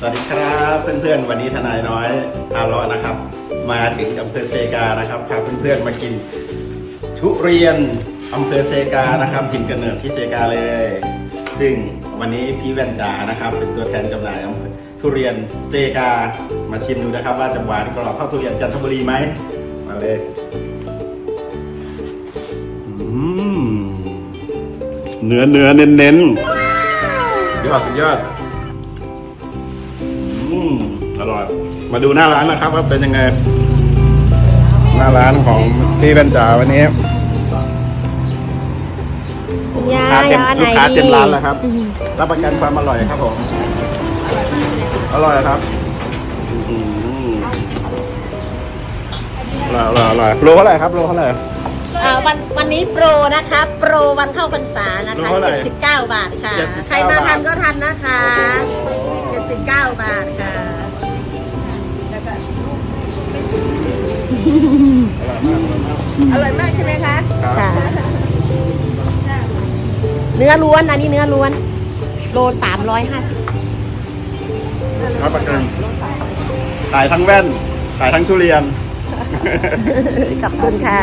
สวัสดีครับเพื่อนๆ วันนี้ทนายน้อยอาเลาะนะครับ มาถึงอำเภอเซกานะครับพาเพื่อนๆมากิน ทุเรียนอำเภอเซกานะครับถิ่นกำเนิดที่เซกาเลย ซึ่งวันนี้พี่แว่นจ๋านะครับ เป็นตัวแทนจำหน่ายอำเภอทุเรียนเซกามาชิมดูนะครับ ว่าจะหวานกรอบเท่าทุเรียนจันทบุรีไหมมาเลยอืมเนื้อเนื้อเน้นเน้นๆยอดสุดยอดอื มอร่อย มาดูหน้าร้านนะครับว่าเป็นยังไง หน้าร้านของพี่เบนจ๋าวันนี้ยาลูกค้าเต็มยาไหนลูกค้าเต็มดีร้านแล้วครับ รับประกันความอร่อยครับผม อร่อยครับอื้อหืออร่อยอร่อยอร่อยโลเท่าไหร่ครับโลเท่าไหร่อ่าวันวันนี้โปรนะคะโปรวันเข้าพรรษานะคะโลเท่าไหร่79 บาทค่ะ79ใครมาทันบาทก็ทันนะคะ 79บาทค่ะอร่อยมากอร่อยมากใช่ไหมคะ ค่ะ เนื้อล้วนอันนี้เนื้อล้วน โล350รับประกันขายทั้งแว่น ขายทั้งทุเรียน ขอบคุณค่ะ